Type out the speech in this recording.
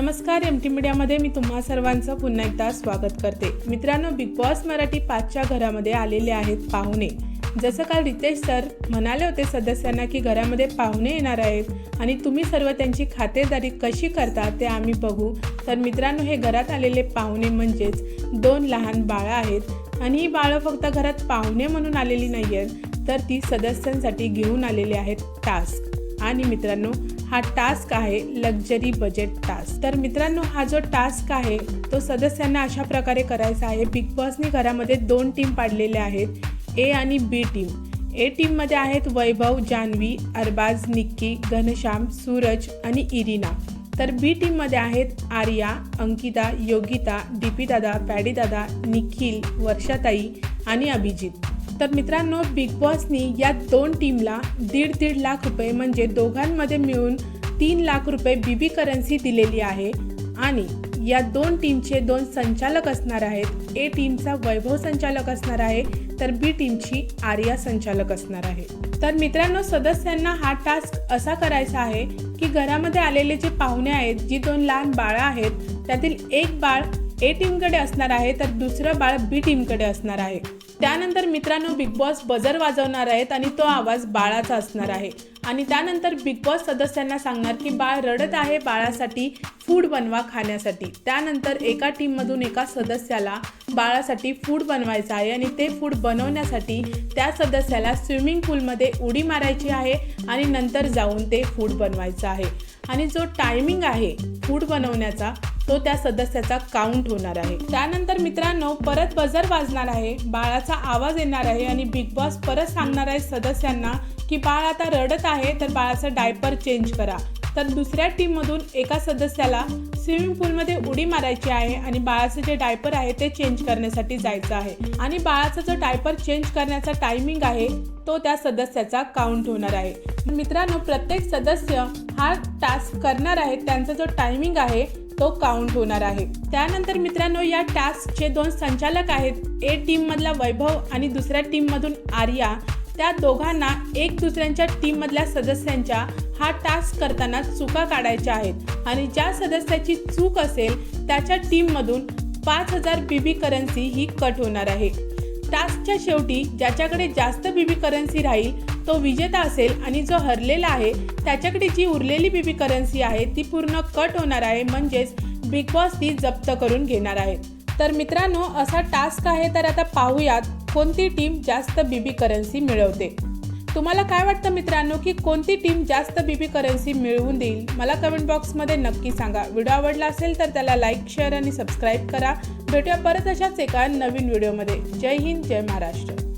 नमस्कार M T मीडियामध्ये मी तुम्हा सर्वांचं पुन्हा एकदा स्वागत करते. मित्रांनो बिग बॉस मराठी पाचच्या घरामध्ये आलेले आहेत पाहुणे. जसं काल रितेश सर म्हणाले होते सदस्यांना की घरामध्ये पाहुणे येणार आहेत आणि तुम्ही सर्व त्यांची खातेदारी कशी करता ते आम्ही बघू. तर मित्रांनो हे घरात आलेले पाहुणे म्हणजेच दोन लहान बाळं आहेत. आणि ही बाळं फक्त घरात पाहुणे म्हणून आलेली नाही आहेत तर ती सदस्यांसाठी घेऊन आलेली आहेत टास्क आणि मित्रांनो हा टास्क आहे लक्झरी बजेट टास्क. तर मित्रांनो हा जो टास्क आहे तो सदस्यांना अशा प्रकारे करायचा आहे. बिग बॉसने घरामध्ये दोन टीम पाडलेल्या आहेत ए आणि बी टीम. ए टीममध्ये आहेत वैभव जान्हवी अरबाज निक्की घनश्याम सूरज आणि इरिना. तर बी टीममध्ये आहेत आर्या अंकिता योगिता डीपीदादा पॅडीदादा निखिल वर्षाताई आणि अभिजित. तर मित्रांनो बिग बॉसनी या दोन टीमला दीड दीड लाख रुपये म्हणजे दोघांमध्ये मिळून तीन लाख रुपये बीबी करन्सी दिलेली आहे. आणि या दोन टीमचे दोन संचालक असणार आहेत. ए टीमचा वैभव संचालक असणार आहे तर बी टीमची आर्या संचालक असणार आहे. तर मित्रांनो सदस्यांना हा टास्क असा करायचा आहे की घरामध्ये आलेले जे पाहुणे आहेत जी दोन लहान बाळं आहेत त्यातील एक बाळ ए टीमकडे असणार आहे तर दुसरं बाळ बी टीमकडे असणार आहे. त्यानंतर मित्रांनो बिग बॉस बजर वाजवणार आहेत आणि तो आवाज बाळाचा असणार आहे. आणि त्यानंतर बिग बॉस सदस्यांना सांगणार की बाळ रडत आहे बाळासाठी फूड बनवा खाण्यासाठी. त्यानंतर एका टीममधून एका सदस्याला बाळासाठी फूड बनवायचं आहे आणि ते फूड बनवण्यासाठी त्या सदस्याला स्विमिंग पूलमध्ये उडी मारायची आहे आणि नंतर जाऊन ते फूड बनवायचं आहे. आणि जो टायमिंग आहे फूड बनवण्याचा तो त्या सदस्याचा काउंट होणार आहे. त्यानंतर मित्रांनो परत बजर वाजणार आहे. बाळाचा आवाज येणार आहे आणि बिग बॉस परत सांगणार आहे सदस्यांना की बाळ आता रडत आहे तर बाळाचं डायपर चेंज करा. तर दुसऱ्या टीममधून एका सदस्याला स्विमिंग पूलमध्ये उडी मारायची आहे आणि बाळाचं जे डायपर आहे ते चेंज करण्यासाठी जायचं आहे. आणि बाळाचा जो डायपर चेंज करण्याचा टायमिंग आहे तो त्या सदस्याचा काउंट होणार आहे. मित्रांनो प्रत्येक सदस्य हा टास्क करणार आहे. त्यांचा जो टायमिंग आहे तो काउंट होणार आहे. त्यानंतर मित्रांनो या टास्कचे दोन संचालक आहेत. ए टीममधला वैभव आणि दुसऱ्या टीममधून आर्या. त्या दोघांना एक दुसऱ्यांच्या टीममधल्या सदस्यांच्या हा टास्क करताना चुका काढायच्या आहेत. आणि ज्या सदस्याची चूक असेल त्याच्या टीममधून पाच हजार बीबी करन्सी ही कट होणार आहे. टास्कच्या शेवटी ज्याच्याकडे जास्त बीबी करन्सी राहील तो विजेता असेल आणि जो हरलेला आहे त्याच्याकडे जी उरलेली बीबी करन्सी आहे ती पूर्ण कट होणार आहे म्हणजेच बिग बॉस ती जप्त करून घेणार आहे. तर मित्रांनो असा टास्क आहे तर आता पाहूयात कोणती टीम जास्त बीबी करन्सी मिळवते. तुम्हाला काय वाटतं मित्रांनो की कोणती टीम जास्त बीबी करन्सी मिळवून देईल? मला कमेंट बॉक्समध्ये नक्की सांगा. व्हिडिओ आवडला असेल तर त्याला लाईक शेअर आणि सबस्क्राईब करा. भेटूया परत अशाच एका नवीन व्हिडिओमध्ये जय हिंद जय महाराष्ट्र.